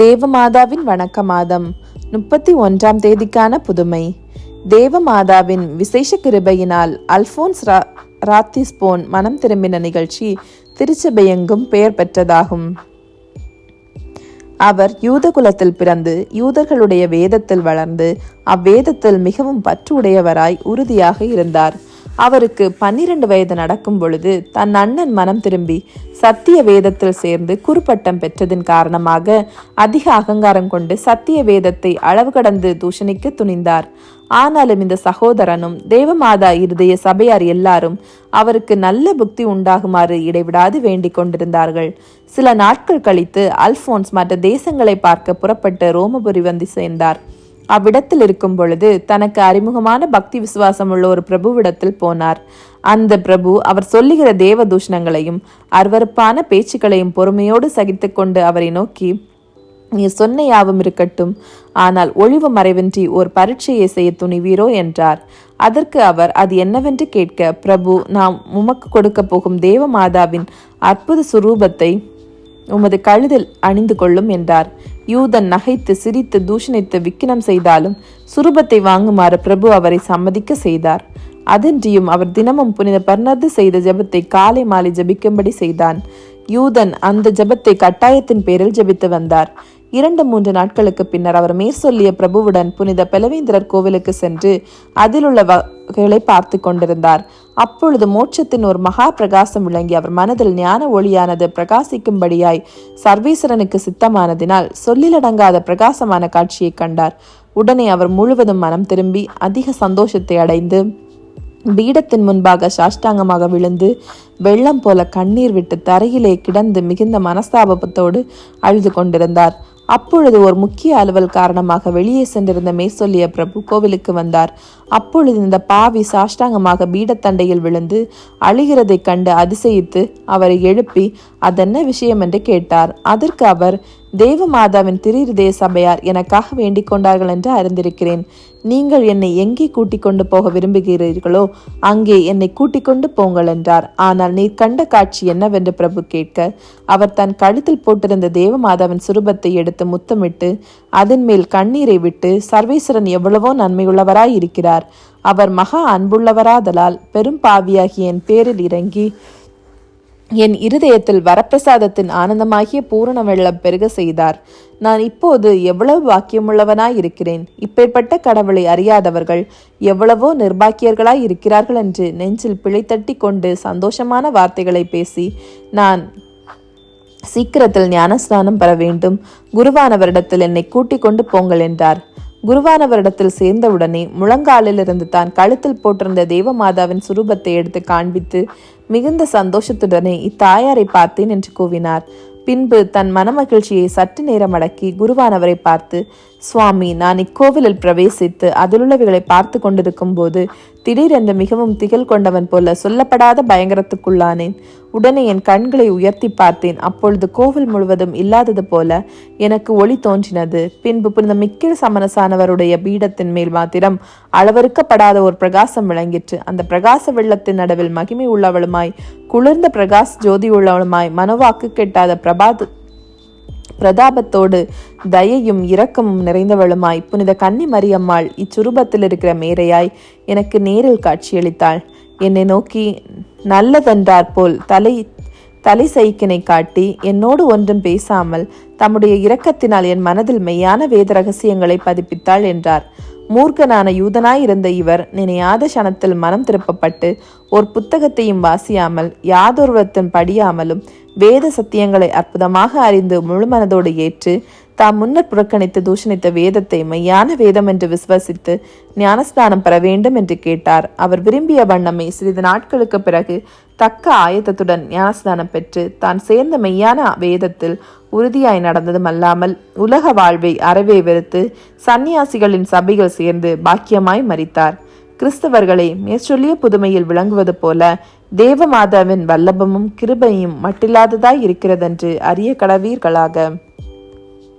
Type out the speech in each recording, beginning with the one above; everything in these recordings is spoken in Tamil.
தேவமாதாவின் வணக்க மாதம் முப்பத்தி ஒன்றாம் தேதிக்கான புதுமை. தேவமாதாவின் விசேஷ கிருபையினால் அல்போன்ஸ் ரா ராத்திஸ்போன் மனம் திரும்பின நிகழ்ச்சி திருச்சபையெங்கும் பெயர் பெற்றதாகும். அவர் யூத குலத்தில் பிறந்து யூதர்களுடைய வேதத்தில் வளர்ந்து அவ்வேதத்தில் மிகவும் பற்று உடையவராய் உறுதியாக இருந்தார். அவருக்கு பன்னிரண்டு வயது நடக்கும் பொழுது தன் அண்ணன் மனம் திரும்பி சத்திய வேதத்தில் சேர்ந்து குறுப்பட்டம் பெற்றதின் காரணமாக அதிக அகங்காரம் கொண்டு சத்திய வேதத்தை அளவு கடந்து தூஷணிக்கு துணிந்தார். ஆனாலும் இந்த சகோதரனும் தேவமாதா இருதய சபையார் எல்லாரும் அவருக்கு நல்ல புக்தி உண்டாகுமாறு இடைவிடாது வேண்டிக் கொண்டிருந்தார்கள். சில நாட்கள் கழித்து அல்போன்ஸ் மற்ற தேசங்களை பார்க்க புறப்பட்டு ரோமபுரி வந்து சேர்ந்தார். அவ்விடத்தில் இருக்கும் பொழுது தனக்கு அறிமுகமான பக்தி விசுவாசம் உள்ள ஒரு பிரபுவிடத்தில் போனார். அந்த பிரபு அவர் சொல்லுகிற தேவ தூஷணங்களையும் அருவருப்பான பேச்சுக்களையும் பொறுமையோடு சகித்துக்கொண்டு அவரை நோக்கி நீ சொன்ன யாவும் இருக்கட்டும். ஆனால் ஒளிவு மறைவின்றி ஒரு பரீட்சையை செய்ய துணிவீரோ? என்றார். அதற்கு அவர் அது என்னவென்று கேட்க பிரபு நாம் உமக்கு கொடுக்க போகும் தேவ மாதாவின் அற்புத சுரூபத்தை உமது கழுதில் அணிந்து கொள்ளும் என்றார். யூதன் நகைத்து சிரித்து தூஷணித்து விக்கினம் செய்தாலும் சுரூபத்தை வாங்குமாறு பிரபு அவரை சம்மதிக்க செய்தார். அதன்றியும் அவர் தினமும் புனித பர்ணர்து செய்த ஜெபத்தை காலை மாலை ஜெபிக்கும்படி செய்தான். யூதன் அந்த ஜெபத்தை கட்டாயத்தின் பேரில் ஜெபித்து வந்தார். இரண்டு மூன்று நாட்களுக்கு பின்னர் அவர் மேற்சொல்லிய பிரபுவுடன் புனித பெலவேந்திரர் கோவிலுக்கு சென்று அதிலுள்ள வகைகளை பார்த்து கொண்டிருந்தார். அப்பொழுது மோட்சத்தின் ஒரு மகா பிரகாசம் விளங்கி அவர் மனதில் ஞான ஒளியானது பிரகாசிக்கும்படியாய் சர்வேஸ்வரனுக்கு சித்தமானதினால் சொல்லிலடங்காத பிரகாசமான காட்சியை கண்டார். உடனே அவர் முழுவதும் மனம் திரும்பி அதிக சந்தோஷத்தை அடைந்து பீடத்தின் முன்பாக சாஷ்டாங்கமாக விழுந்து வெள்ளம் போல கண்ணீர் விட்டு தரையிலே கிடந்து மிகுந்த மனஸ்தாபத்தோடு அழுது கொண்டிருந்தார். அப்பொழுது ஒரு முக்கிய அலுவல் காரணமாக வெளியே சென்றிருந்த மேற்சொல்லிய பிரபு கோவிலுக்கு வந்தார். அப்பொழுது இந்த பாவி சாஷ்டாங்கமாக பீடத்தண்டையில் விழுந்து அழுகிறதைக் கண்டு அதிசயித்து அவரை எழுப்பி அதென்ன விஷயம்? என்று கேட்டார். அதற்கு அவர் தேவமாதாவின் திருஹிருதய சபையார் எனக்காக வேண்டிக் கொண்டார்கள் என்று அறிந்திருக்கிறேன். நீங்கள் என்னை எங்கே கூட்டிக் கொண்டு போக விரும்புகிறீர்களோ அங்கே என்னை கூட்டிக் கொண்டு போங்கள் என்றார். ஆனால் நீர் கண்ட காட்சி என்னவென்று பிரபு கேட்க அவர் தன் கழுத்தில் போட்டிருந்த தேவமாதாவின் சுரூபத்தை எடுத்து முத்தமிட்டு அதன் மேல் கண்ணீரை விட்டு சர்வேஸ்வரன் எவ்வளவோ நன்மையுள்ளவராய் இருக்கிறார். அவர் மகா அன்புள்ளவராதலால் பெரும் பாவியாகிய என் பேரில் இறங்கி என் இருதயத்தில் வரப்பிரசாதத்தின் ஆனந்தமாகிய பூரண வெள்ளம் பெருக செய்தார். நான் இப்போது எவ்வளவு பாக்கியமுள்ளவனாய் இருக்கிறேன் இப்பேற்பட்ட கடவுளை அறியாதவர்கள் எவ்வளவோ நிர்பாக்கியர்களாய் இருக்கிறார்கள் என்று நெஞ்சில் பிழைத்தட்டி கொண்டு சந்தோஷமான வார்த்தைகளை பேசி நான் சீக்கிரத்தில் ஞானஸ்நானம் பெற வேண்டும். குருவானவரிடத்தில் என்னை கூட்டிக் கொண்டு போங்கள் என்றார். குருவானவரிடத்தில் சேர்ந்தவுடனே முழங்காலிலிருந்து தான் கழுத்தில் போட்டிருந்த தேவமாதாவின் சுரூபத்தை எடுத்து காண்பித்து மிகுந்த சந்தோஷத்துடனே இத்தாயாரை பார்த்தேன் என்று கூவினார். பின்பு தன் மனமகிழ்ச்சியை சற்று நேரம் அடக்கி குருவானவரை பார்த்து சுவாமி நான் இக்கோவிலில் பிரவேசித்து அதிலுள்ளவைகளை பார்த்து கொண்டிருக்கும் போது திடீரென்று மிகவும் திகழ் கொண்டவன் போல சொல்லப்படாத பயங்கரத்துக்குள்ளானேன். உடனே என் கண்களை உயர்த்தி பார்த்தேன். அப்பொழுது கோவில் முழுவதும் இல்லாதது போல எனக்கு ஒளி தோன்றினது. பின்பு புனித மிக்கில் சமனசானவருடைய பீடத்தின் மேல் மாத்திரம் அளவறுக்கப்படாத ஒரு பிரகாசம் விளங்கிற்று. அந்த பிரகாச வெள்ளத்தின் நடுவில் மகிமை உள்ளவளுமாய் குளிர்ந்த பிரகாஷ் ஜோதி உள்ளவளுமாய் மனவாக்கு கெட்டாத பிரபாத் பிரதாபத்தோடு தயையும் இரக்கமும் நிறைந்தவளுமாய் புனித கன்னி மரியம்மாள் இச்சுரூபத்தில் இருக்கிற மேரையாய் எனக்கு நேரில் காட்சியளித்தாள். என்னை நோக்கி நல்லதென்றாற்போல் தலை தலை சைக்கினை காட்டி என்னோடு ஒன்றும் பேசாமல் தம்முடைய இரக்கத்தினால் என் மனதில் மெய்யான வேத ரகசியங்களை பதிப்பித்தாள் என்றார். மூர்க்கனான யூதனாய் இருந்த இவர் நினையாத சனத்தில் மனம் திருப்பப்பட்டு ஒரு புத்தகத்தையும் வாசியாமல் யாதொருவத்தின் படியாமலும் வேத சத்தியங்களை அற்புதமாக அறிந்து முழுமனதோடு ஏற்று தாம் முன்னர் புறக்கணித்து தூஷணித்த வேதத்தை மெய்யான வேதம் என்று விசுவசித்து ஞானஸ்தானம் பெற வேண்டும் என்று கேட்டார். அவர் விரும்பிய வண்ணமே சிறிது நாட்களுக்கு பிறகு தக்க ஆயத்தத்துடன் ஞானஸ்தானம் பெற்று தான் சேர்ந்த மெய்யான வேதத்தில் உறுதியாய் நடந்ததும் அல்லாமல் உலக வாழ்வை அறவே வெறுத்து சந்நியாசிகளின் சபைகள் சேர்ந்து பாக்கியமாய் மறித்தார். கிறிஸ்தவர்களை மேற்சொல்லிய புதுமையில் விளங்குவது போல தேவமாதாவின் வல்லபமும் கிருபையும் மட்டில்லாததாய் இருக்கிறதென்று அறிய கடவீர்களாக.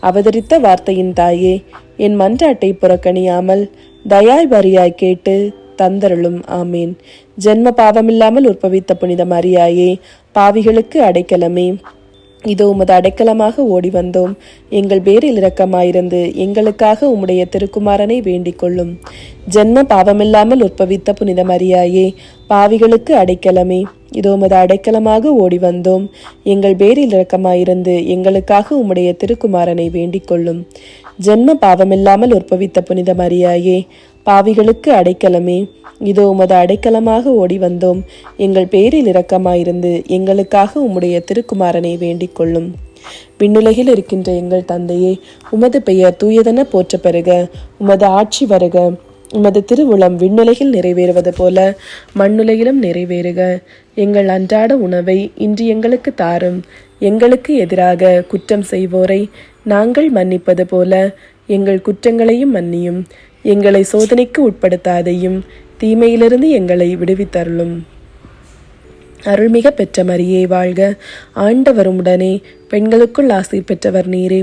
அவதரித்த வார்த்தையின் தாயே என் மன்றாட்டை புறக்கணியாமல் தயாய் வரியாய் கேட்டு தந்தருளும் ஆமேன். ஜென்ம பாவமில்லாமல் உற்பவித்த புனித மரியாயே பாவிகளுக்கு அடைக்கலமே. இதோ உமது அடைக்கலமாக ஓடி வந்தோம் எங்கள் பேரில் இரக்கமாயிருந்து எங்களுக்காக உம்முடைய திருக்குமாரனை வேண்டிக் கொள்ளும். ஜென்ம பாவமில்லாமல் உற்பவித்த புனித மரியாயே பாவிகளுக்கு அடைக்கலமே. இதோ உமது அடைக்கலமாக ஓடி வந்தோம் எங்கள் பேரில் இரக்கமாயிருந்து எங்களுக்காக உம்முடைய திருக்குமாரனை வேண்டிக் கொள்ளும். ஜென்ம பாவமில்லாமல் உற்பவித்த புனித மரியாயே பாவிகளுக்கு அடைக்கலமே. இதோ உமது அடைக்கலமாக ஓடி வந்தோம் எங்கள் பேரில் இரக்கமாயிருந்து எங்களுக்காக உம்முடைய திருக்குமாரனை வேண்டிக் கொள்ளும். விண்ணுலகில் இருக்கின்ற எங்கள் தந்தையே உமது பெயர் தூயதென போற்ற பெறுக உமது ஆட்சி வருக. உமது திருவுளம் விண்ணுலகில் நிறைவேறுவது போல மண்ணுலகிலும் நிறைவேறுக. எங்கள் அன்றாட உணவை இன்று எங்களுக்கு தாரும். எங்களுக்கு எதிராக குற்றம் செய்வோரை நாங்கள் மன்னிப்பது போல எங்கள் குற்றங்களையும் மன்னியும். எங்களை சோதனைக்கு உட்படுத்தாதையும் தீமையிலிருந்து எங்களை விடுவித்தருளும். அருள்மிக பெற்ற மரியே வாழ்க. ஆண்டவரும் உடனே பெண்களுக்குள் ஆசை பெற்றவர் நீரே.